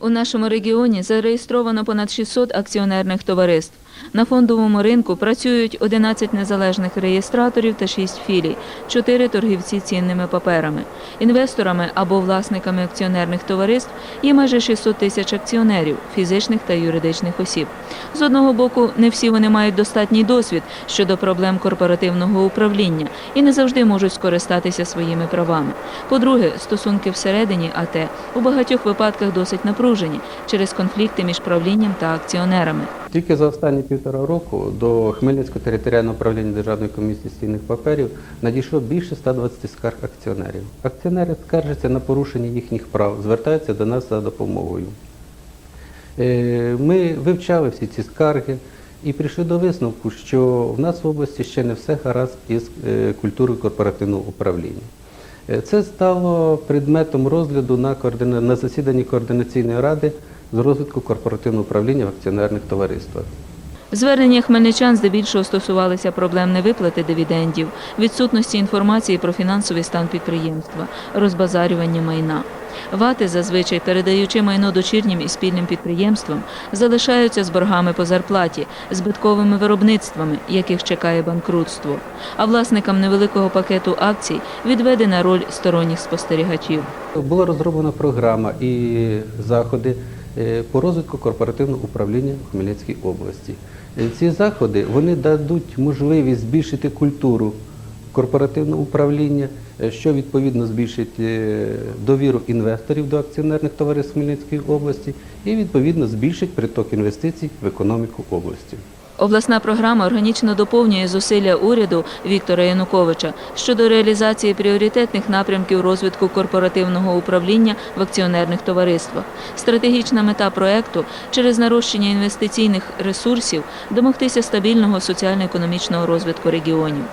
У нашому регіоні зареєстровано понад 600 акціонерних товариств. На фондовому ринку працюють 11 незалежних реєстраторів та 6 філій, 4 торгівці цінними паперами. Інвесторами або власниками акціонерних товариств є майже 600 тисяч акціонерів, фізичних та юридичних осіб. З одного боку, не всі вони мають достатній досвід щодо проблем корпоративного управління і не завжди можуть скористатися своїми правами. По-друге, стосунки всередині АТ у багатьох випадках досить напружені через конфлікти між правлінням та акціонерами. Тільки за останні півтора року до Хмельницького територіального управління Державної комісії цінних паперів надійшло більше 120 скарг акціонерів. Акціонери скаржаться на порушення їхніх прав, звертаються до нас за допомогою. Е, Ми вивчали всі ці скарги і прийшли до висновку, що в нас в області ще не все гаразд із е, культурою корпоративного управління. Е, Це стало предметом розгляду на, засіданні координаційної ради з розвитку корпоративного управління в акціонерних товариствах. Звернення хмельничан здебільшого стосувалися проблем невиплати дивідендів, відсутності інформації про фінансовий стан підприємства, розбазарювання майна. Вати, зазвичай передаючи майно дочірнім і спільним підприємствам, залишаються з боргами по зарплаті, збитковими виробництвами, яких чекає банкрутство. А власникам невеликого пакету акцій відведена роль сторонніх спостерігачів. Була розроблена програма і заходи по розвитку корпоративного управління в Хмельницькій області. Е, Ці заходи вони дадуть можливість збільшити культуру корпоративного управління, е, що відповідно збільшить е, довіру інвесторів до акціонерних товариств Хмельницької області і відповідно збільшить приток інвестицій в економіку області. Обласна програма органічно доповнює зусилля уряду Віктора Януковича щодо реалізації пріоритетних напрямків розвитку корпоративного управління в акціонерних товариствах. Стратегічна мета проекту через нарощення інвестиційних ресурсів домогтися стабільного соціально-економічного розвитку регіонів.